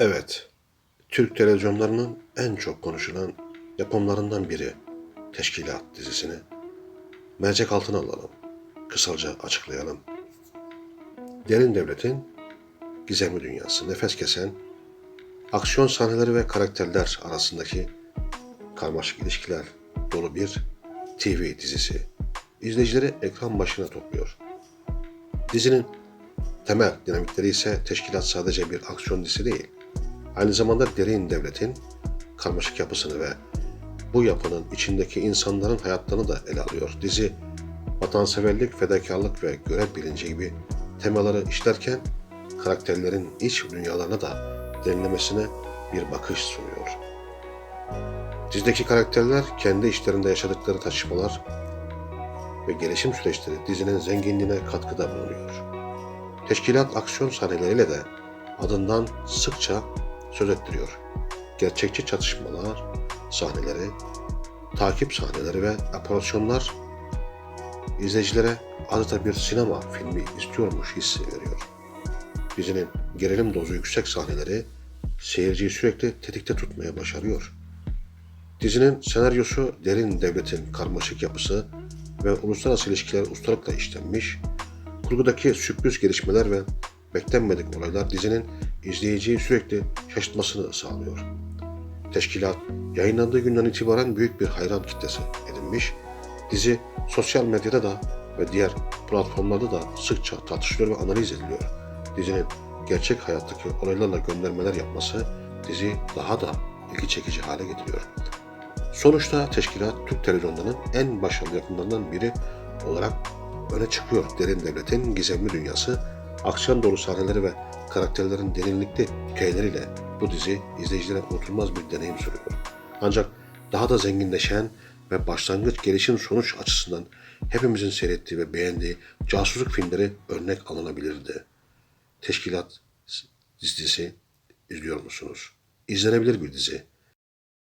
Evet, Türk televizyonlarının en çok konuşulan yapımlarından biri Teşkilat dizisini mercek altına alalım. Kısaca açıklayalım. Derin Devlet'in gizemli dünyası, nefes kesen, aksiyon sahneleri ve karakterler arasındaki karmaşık ilişkiler dolu bir TV dizisi. İzleyicileri ekran başına topluyor. Dizinin temel dinamikleri ise teşkilat sadece bir aksiyon dizisi değil, aynı zamanda derin devletin karmaşık yapısını ve bu yapının içindeki insanların hayatlarını da ele alıyor. Dizi vatanseverlik, fedakarlık ve görev bilinci gibi temaları işlerken karakterlerin iç dünyalarına da derinlemesine bir bakış sunuyor. Dizideki karakterler kendi işlerinde yaşadıkları tartışmalar ve gelişim süreçleri dizinin zenginliğine katkıda bulunuyor. Teşkilat aksiyon sahneleriyle de adından sıkça söz ettiriyor. Gerçekçi çatışmalar sahneleri, takip sahneleri ve operasyonlar izleyicilere adeta bir sinema filmi istiyormuş hissi veriyor. Dizinin gerilim dozu yüksek sahneleri seyirciyi sürekli tetikte tutmaya başarıyor. Dizinin senaryosu derin devletin karmaşık yapısı ve uluslararası ilişkiler ustalıkla işlenmiş, kurgudaki sürpriz gelişmeler ve beklenmedik olaylar dizinin izleyiciyi sürekli şaşırtmasını sağlıyor. Teşkilat yayınlandığı günden itibaren büyük bir hayran kitlesi edinmiş, dizi sosyal medyada da ve diğer platformlarda da sıkça tartışılıyor ve analiz ediliyor. Dizinin gerçek hayattaki olaylarla göndermeler yapması dizi daha da ilgi çekici hale getiriyor. Sonuçta teşkilat Türk televizyonlarının en başarılı yapımlarından biri olarak öne çıkıyor. Derin Devlet'in gizemli dünyası, aksiyon dolu sahneleri ve karakterlerin derinlikli hikayeleriyle bu dizi izleyicilere unutulmaz bir deneyim sunuyor. Ancak daha da zenginleşen ve başlangıç gelişim sonuç açısından hepimizin seyrettiği ve beğendiği casusluk filmleri örnek alınabilirdi. Teşkilat dizisi izliyor musunuz? İzlenebilir bir dizi.